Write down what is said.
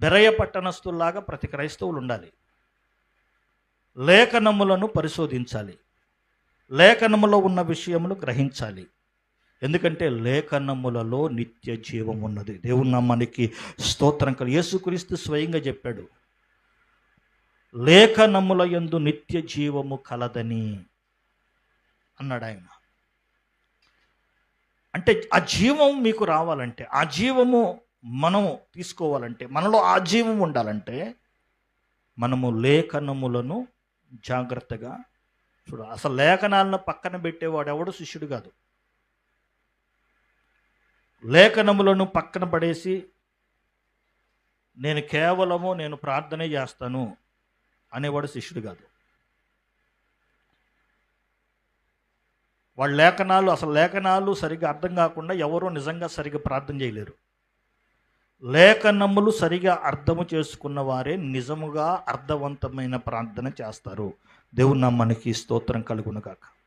బెరయ పట్టణస్తుల్లాగా ప్రతి క్రైస్తవులు ఉండాలి లేఖనములను పరిశోధించాలి. లేఖనములో ఉన్న విషయములు గ్రహించాలి. ఎందుకంటే లేఖనములలో నిత్య జీవం ఉన్నది. దేవుని నామానికి స్తోత్రం కలి యేసుక్రీస్తు స్వయంగా చెప్పాడు లేఖనముల ఎందు నిత్య జీవము కలదని అన్నాడు ఆయన. అంటే ఆ జీవం మీకు రావాలంటే ఆ జీవము మనము తీసుకోవాలంటే మనలో ఆజీవం ఉండాలంటే మనము లేఖనములను జాగ్రత్తగా చూడ అసలు లేఖనాలను పక్కన పెట్టేవాడు ఎవడు? శిష్యుడు కాదు. లేఖనములను పక్కన పడేసి నేను కేవలము నేను ప్రార్థనే చేస్తాను అనేవాడు శిష్యుడు కాదు. వాళ్ళ లేఖనాలు అసలు లేఖనాలు సరిగ్గా అర్థం కాకుండా ఎవరూ నిజంగా సరిగ్గా ప్రార్థన చేయలేరు. లేఖనములు సరిగా అర్థము చేసుకున్న వారే నిజముగా అర్థవంతమైన ప్రార్థన చేస్తారు. దేవుని మనకి స్తోత్రం కలుగును కాక